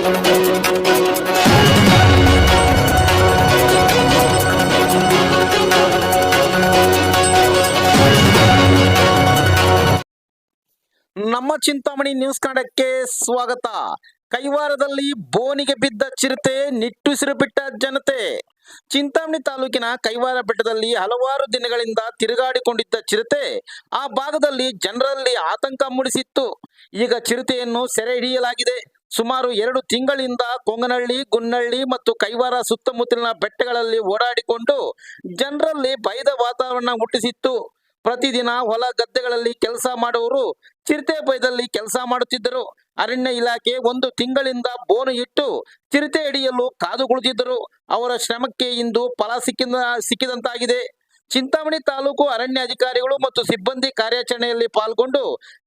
ನಮ್ಮ ಚಿಂತಾಮಣಿ ನ್ಯೂಸ್ ಕನ್ನಡಕ್ಕೆ ಸ್ವಾಗತ. ಕೈವಾರದಲ್ಲಿ ಬೋನಿಗೆ ಬಿದ್ದ ಚಿರತೆ ನಿಟ್ಟುಸಿರು ಬಿಟ್ಟ ಜನತೆ. ಚಿಂತಾಮಣಿ ತಾಲೂಕಿನ ಕೈವಾರ ಬೆಟ್ಟದಲ್ಲಿ ಹಲವಾರು ದಿನಗಳಿಂದ ತಿರುಗಾಡಿಕೊಂಡಿದ್ದ ಚಿರತೆ ಆ ಭಾಗದಲ್ಲಿ ಜನರಲ್ಲಿ ಆತಂಕ ಮೂಡಿಸಿತ್ತು. ಈಗ ಚಿರತೆಯನ್ನು ಸೆರೆ ಹಿಡಿಯಲಾಗಿದೆ. ಸುಮಾರು ಎರಡು ತಿಂಗಳಿಂದ ಕೊಂಗನಹಳ್ಳಿ ಗುನ್ನಹಳ್ಳಿ ಮತ್ತು ಕೈವಾರ ಸುತ್ತಮುತ್ತಲಿನ ಬೆಟ್ಟಗಳಲ್ಲಿ ಓಡಾಡಿಕೊಂಡು ಜನರಲ್ಲಿ ಭಯದ ವಾತಾವರಣ ಹುಟ್ಟಿಸಿತ್ತು. ಪ್ರತಿದಿನ ಹೊಲ ಗದ್ದೆಗಳಲ್ಲಿ ಕೆಲಸ ಮಾಡುವವರು ಚಿರತೆ ಭಯದಲ್ಲಿ ಕೆಲಸ ಮಾಡುತ್ತಿದ್ದರು. ಅರಣ್ಯ ಇಲಾಖೆ ಒಂದು ತಿಂಗಳಿಂದ ಬೋನು ಇಟ್ಟು ಚಿರತೆ ಹಿಡಿಯಲು ಕಾದು ಕುಳಿತಿದ್ದರು. ಅವರ ಶ್ರಮಕ್ಕೆ ಇಂದು ಫಲ ಸಿಕ್ಕಿದ ಸಿಕ್ಕಿದಂತಾಗಿದೆ. ಚಿಂತಾಮಣಿ ತಾಲೂಕು ಅರಣ್ಯ ಅಧಿಕಾರಿಗಳು ಮತ್ತು ಸಿಬ್ಬಂದಿ ಕಾರ್ಯಾಚರಣೆಯಲ್ಲಿ ಪಾಲ್ಗೊಂಡು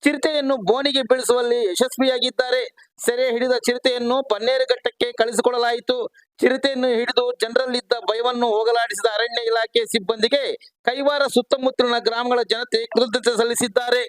ಚಿರತೆಯನ್ನು ಬೋನಿಗೆ ಬೀಳಿಸುವಲ್ಲಿ ಯಶಸ್ವಿಯಾಗಿದ್ದಾರೆ. ಸೆರೆ ಹಿಡಿದ ಚಿರತೆಯನ್ನು ಬನ್ನೇರುಘಟ್ಟಕ್ಕೆ ಕಳಿಸಿಕೊಳ್ಳಲಾಯಿತು ಚಿರತೆಯನ್ನು ಹಿಡಿದು ಜನರಲ್ಲಿದ್ದ ಭಯವನ್ನು ಹೋಗಲಾಡಿಸಿದ ಅರಣ್ಯ ಇಲಾಖೆ ಸಿಬ್ಬಂದಿಗೆ ಕೈವಾರ ಸುತ್ತಮುತ್ತಲಿನ ಗ್ರಾಮಗಳ ಜನತೆ ಕೃತಜ್ಞತೆ ಸಲ್ಲಿಸಿದ್ದಾರೆ.